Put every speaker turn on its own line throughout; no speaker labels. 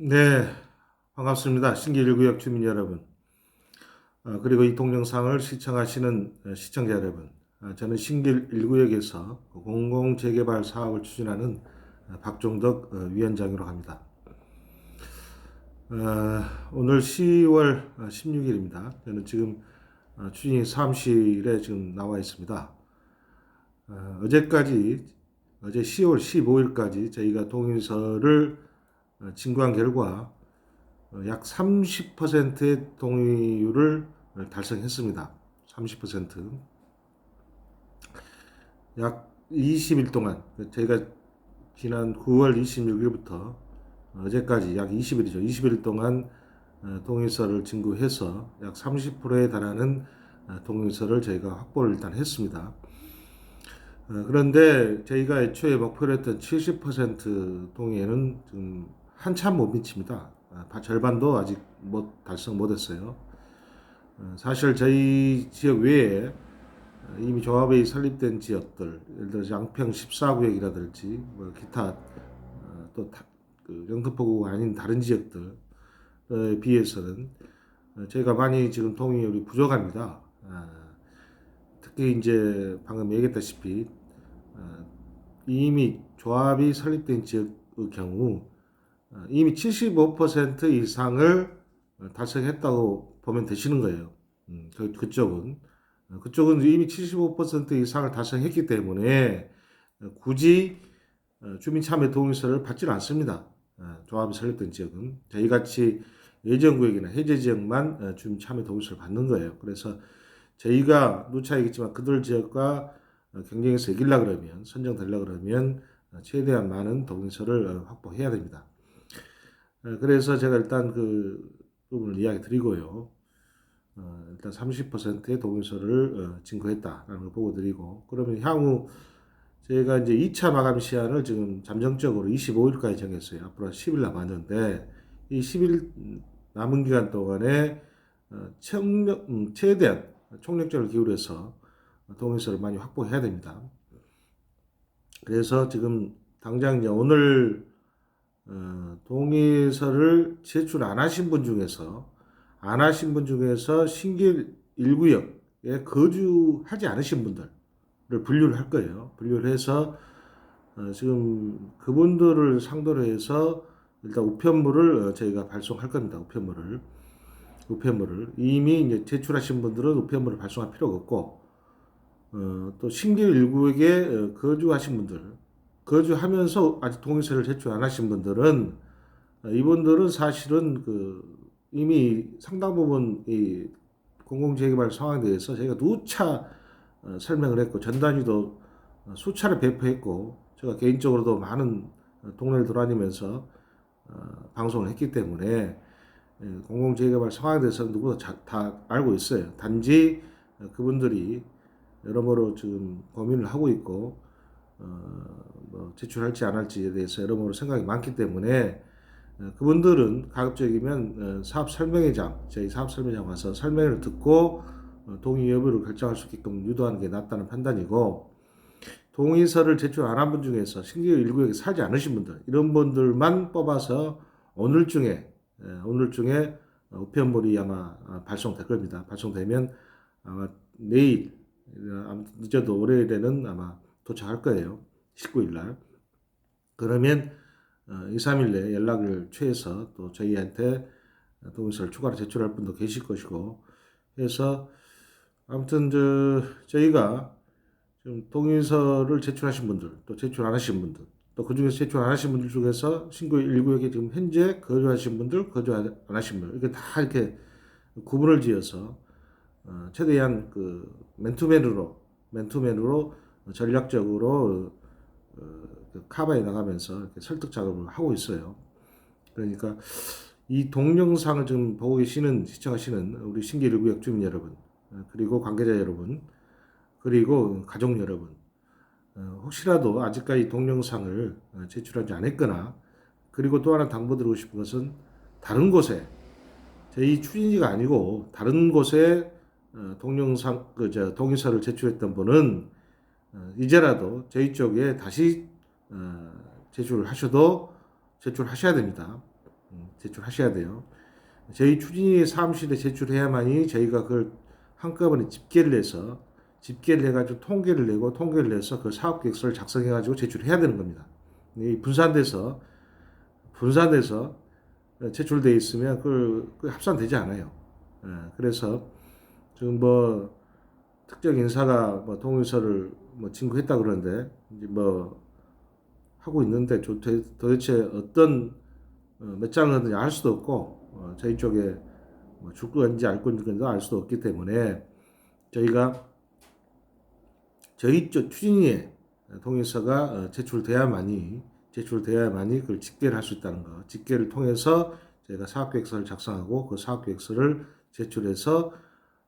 네, 반갑습니다. 신길 1구역 주민 여러분. 어, 그리고 이 동영상을 시청하시는 어, 시청자 여러분. 어, 저는 신길 1구역에서 공공재개발 사업을 추진하는 어, 박종덕 어, 위원장으로 합니다. 어, 오늘 10월 16일입니다. 저는 지금 어, 추진 사무실에 지금 나와 있습니다. 어, 어제까지 어제 10월 15일까지 저희가 동의서를 어, 진구한 결과 어, 약 30%의 동의율을 달성했습니다. 30%. 약 20일 동안 저희가 지난 9월 26일부터 어제까지 약 20일이죠. 20일 동안 어, 동의서를 진구해서 약 30%에 달하는 어, 동의서를 저희가 확보를 일단 했습니다. 어, 그런데 저희가 애초에 목표로 했던 70% 동의에는 지금 한참 못 미칩니다. 아, 바- 절반도 아직 못 달성 못했어요. 어, 사실 저희 지역 외에 어, 이미 조합이 설립된 지역들, 예를 들어서 양평 14구역이라든지 뭐 기타 어, 또 다- 그 영등포구가 아닌 다른 지역들에 비해서는 어, 저희가 많이 지금 동의율이 부족합니다. 아, 특히 이제 방금 얘기했다시피 어, 이미 조합이 설립된 지역의 경우 어, 이미 75% 이상을 어, 달성했다고 보면 되시는 거예요. 음, 그, 그쪽은 어, 그쪽은 이미 75% 이상을 달성했기 때문에 어, 굳이 어, 주민참여 동의서를 받지는 않습니다. 어, 조합이 설립된 지역은 저희 같이 예정구역이나 해제 지역만 어, 주민참여 동의서를 받는 거예요. 그래서 저희가 누차 얘기했지만 그들 지역과 어, 경쟁에서 이기려 그러면 선정되려 그러면 어, 최대한 많은 동의서를 어, 확보해야 됩니다. 어, 그래서 제가 일단 그 부분을 이야기 드리고요. 어, 일단 30%의 동의서를 어, 진거했다라는 걸 보고 드리고 그러면 향후 저희가 이제 2차 마감 시한을 지금 잠정적으로 25일까지 정했어요. 앞으로 10일 남았는데 이 10일 남은 기간 동안에 어, 총력, 음, 최대한 총력전을 기울여서 동의서를 많이 확보해야 됩니다. 그래서 지금 당장 이제 오늘 어, 동의서를 제출 안 하신 분 중에서 안 하신 분 중에서 신길 1구역에 거주하지 않으신 분들을 분류를 할 거예요. 분류를 해서 어, 지금 그분들을 상대로 해서 일단 우편물을 어, 저희가 발송할 겁니다. 우편물을 우편물을 이미 이제 제출하신 분들은 우편물을 발송할 필요가 없고 어, 또 신길 1구역에 어, 거주하신 분들 거주하면서 아직 동의서를 제출 안 하신 분들은 어, 이분들은 사실은 그 이미 상당 부분 이 공공재개발 상황에 대해서 저희가 누차 어, 설명을 했고 전단지도 어, 수차례 배포했고 제가 개인적으로도 많은 어, 동네를 돌아다니면서 어, 방송을 했기 때문에 예, 공공재개발 상황에 대해서 누구도 자- 다 알고 있어요. 단지 어, 그분들이 여러모로 지금 고민을 하고 있고 어, 뭐 제출할지 안 할지에 대해서 여러모로 생각이 많기 때문에 어, 그분들은 가급적이면 어, 사업 설명회장 저희 사업 설명회장 와서 설명을 듣고 어, 동의 여부를 결정할 수 있게끔 유도하는 게 낫다는 판단이고 동의서를 제출 안 한 분 중에서 신규 1구역에 살지 않으신 분들 이런 분들만 뽑아서 오늘 중에 예, 오늘 중에 어, 우편물이 아마 아, 발송될 겁니다. 발송되면 아마 내일 늦어도 월요일에는 아마 도착할 거예요. 19일 날. 그러면 어, 2, 3일 내에 연락을 취해서 또 저희한테 동의서를 추가로 제출할 분도 계실 것이고 해서 아무튼 저 저희가 지금 동의서를 제출하신 분들 또 제출 안 하신 분들 또 그중에서 제출 안 하신 분들 중에서 신고 1구역에 지금 현재 거주하신 분들 거주 안 하신 분들 이렇게 다 이렇게 구분을 지어서 어, 최대한 그 맨투맨으로 맨투맨으로 전략적으로 어, 그 카바에 나가면서 설득 작업을 하고 있어요. 그러니까 이 동영상을 지금 보고 계시는 시청하시는 우리 신기 1구역 주민 여러분 어, 그리고 관계자 여러분 그리고 가족 여러분 어, 혹시라도 아직까지 동영상을 어, 제출하지 않았거나 그리고 또 하나 당부드리고 싶은 것은 다른 곳에 저희 추진지가 아니고 다른 곳에 어, 동영상 그저 동의서를 제출했던 분은 어, 이제라도 저희 쪽에 다시 어, 제출을 하셔도 제출하셔야 됩니다. 음, 제출하셔야 돼요. 저희 추진위 사무실에 제출해야만이 저희가 그걸 한꺼번에 집계를 해서 집계를 해가지고 통계를 내고 통계를 내서 그 사업계획서를 작성해가지고 제출해야 되는 겁니다. 이 분산돼서 분산돼서 제출돼 있으면 그걸 합산되지 않아요. 예, 그래서 지금 뭐 특정 인사가 뭐 동의서를 뭐 진구했다 그러는데 이제 뭐 하고 있는데 도대체 어떤 어, 몇 장을 하든지 알 수도 없고 어, 저희 쪽에 뭐줄 건지 알 건지 알 수도 없기 때문에 저희가 저희 쪽 추진위에 동의서가 어, 제출돼야만이 제출돼야만이 그걸 집계를 할 수 있다는 거. 집계를 통해서 저희가 사업계획서를 작성하고 그 사업계획서를 제출해서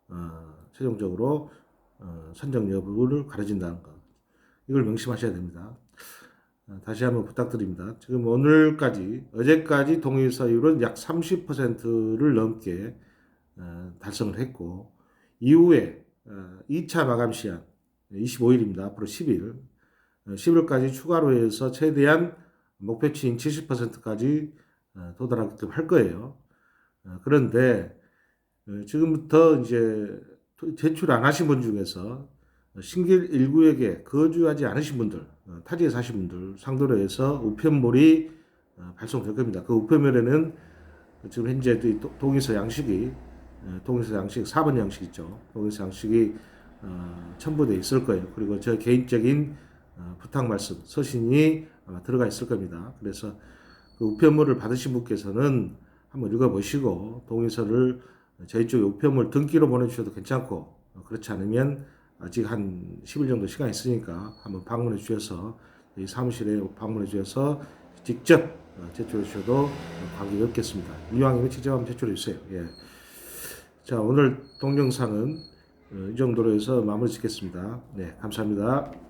어, 최종적으로 어, 선정 여부를 가려진다는 거. 이걸 명심하셔야 됩니다. 어, 다시 한번 부탁드립니다. 지금 오늘까지 어제까지 동의서율은 약 30%를 넘게 어, 달성을 했고 이후에 어, 2차 마감 시한 25일입니다. 앞으로 10일. 어, 10일까지 추가로 해서 최대한 목표치인 70%까지 어, 도달하게끔 할 거예요. 어, 그런데 어, 지금부터 이제 토- 제출 안 하신 분 중에서 신길 1구역에 거주하지 않으신 분들, 어, 타지에 사신 분들 상대로 해서 우편물이 어, 발송될 겁니다. 그 우편물에는 지금 현재 동의서 양식이 어, 동의서 양식 4번 양식 있죠. 동의서 양식이 어, 첨부돼 있을 거예요. 그리고 저 개인적인 어, 부탁 말씀 서신이 들어가 있을 겁니다. 그래서 그 우편물을 받으신 분께서는 한번 읽어보시고 동의서를 저희 쪽에 우편물 등기로 보내주셔도 괜찮고 어, 그렇지 않으면 아직 한 10일 정도 시간 있으니까 한번 방문해 주셔서 이 사무실에 방문해 주셔서 직접 어, 제출해 주셔도 관계가 없겠습니다. 이왕이면 직접 한번 제출해 주세요. 예. 자 오늘 동영상은 어, 이 정도로 해서 마무리 짓겠습니다. 네 감사합니다.